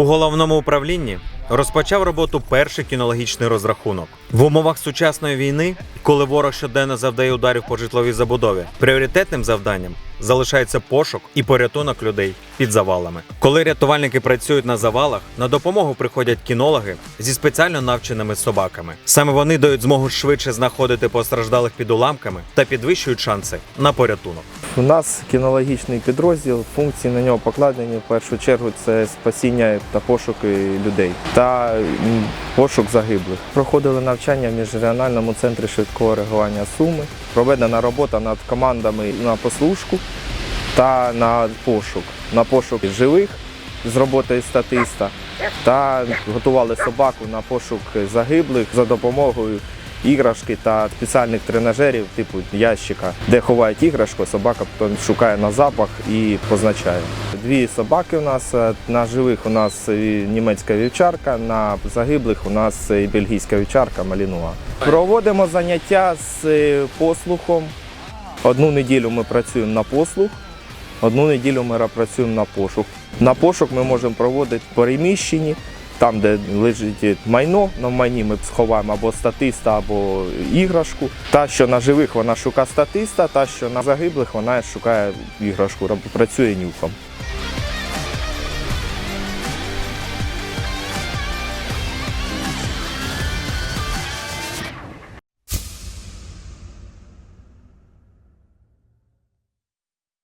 У головному управлінні розпочав роботу перший кінологічний розрахунок. В умовах сучасної війни, коли ворог щоденно завдає ударів по житловій забудові, пріоритетним завданням залишається пошук і порятунок людей під завалами. Коли рятувальники працюють на завалах, на допомогу приходять кінологи зі спеціально навченими собаками. Саме вони дають змогу швидше знаходити постраждалих під уламками та підвищують шанси на порятунок. У нас кінологічний підрозділ. Функції на нього покладені в першу чергу це спасіння та пошуки людей та пошук загиблих. Проходили навчання в міжрегіональному центрі швидкого реагування Суми. Проведена робота над командами на послушку та на пошук. На пошук живих з роботою статиста та готували собаку на пошук загиблих за допомогою іграшки та спеціальних тренажерів, типу ящика, де ховають іграшку, собака потім шукає на запах і позначає. Дві собаки у нас е, на живих у нас німецька вівчарка, на загиблих у нас бельгійська вівчарка Малінуа. Проводимо заняття з е, послухом. Одну неділю ми працюємо на послух. Одну неділю ми працюємо на пошук. На пошук ми можемо проводити в переміщенні, там, де лежить майно, на майні ми сховаємо або статиста, або іграшку. Та, що на живих вона шукає статиста, та, що на загиблих вона шукає іграшку, працює нюхом.